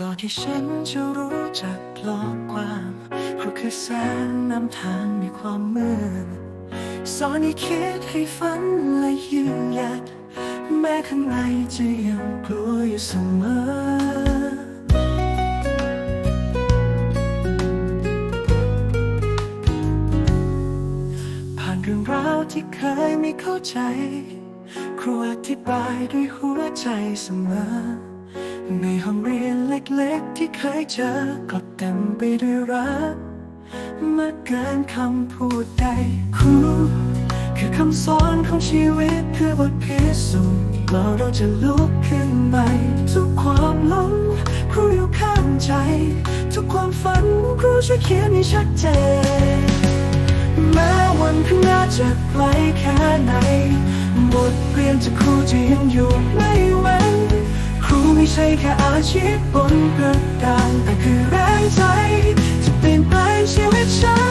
ก่อนที่ฉันจะรู้จักโลกกว้างครูคือแสงนำทางในความมืดสอนให้คิดให้ฝันและยืนหยัด แม้ข้างในจะยังกลัวอยู่เสมอผ่านเรื่องราวที่เคยไม่เข้าใจ ครูอธิบายด้วยหัวใจเสมอ ในห้องเรียนเล็กๆ ที่เคยเจอก็เต็มไปด้วยรักมากเกินคำพูดใดครูคือคำสอนของชีวิตคือบทพิสูจน์ว่าเราจะลุกขึ้นใหม่ทุกความหลงครูอยู่ข้างใจ ทุกความฝันครูช่วยเขียนให้ชัดเจนแม้วันข้างหน้าจะไกลแค่ไหนบทเรียนจากครูจะยังอยู่ไม่เว้น ไม่ใช่แค่อาชีพบนกระดานแต่คือแรงใจจะเปลี่ยนแปลงชีวิตฉัน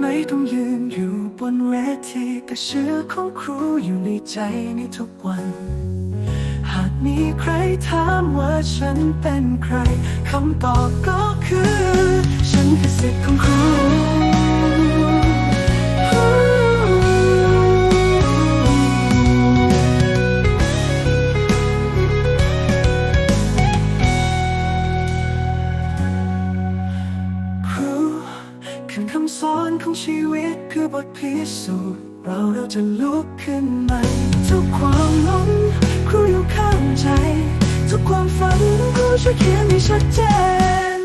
ไม่ต้องยืนอยู่บนเวทีแต่เชื่อของครูอยู่ในใจในทุกวัน มีใครถามว่าฉันเป็นใคร คำตอบก็คือ ฉันคือสิทธิ์ของครูครูคือคำสอนของชีวิตคือบทพิสูจน์เราเราจะลุกขึ้นใหม่ทุกความหลง ครูอยู่ข้างใจ ทุกความฝันครูช่วยเขียนให้ชัดเจน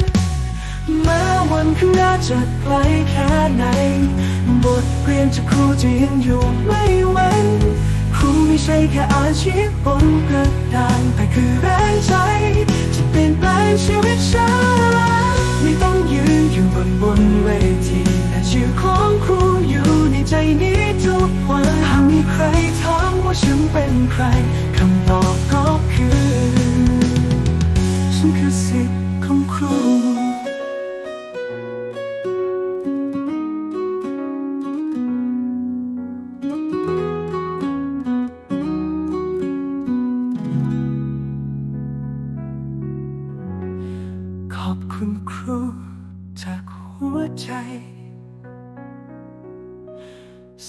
แม้วันข้างหน้าจะไกลแค่ไหน บทเรียนจากครูจะยังอยู่ไม่เว้นครูไม่ใช่แค่อาชีพบนกระดานแต่คือแรงใจจะเปลี่ยนแปลงชีวิตฉันไม่ต้องยืนอยู่บนบนเวทีแต่ชื่อของครูอยู่ในใจนี้ทุกวันหากมีใครถามว่าฉันเป็นใคร หัวใจ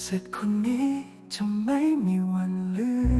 สิทธิ์คนนี้จะไม่มีวันลืม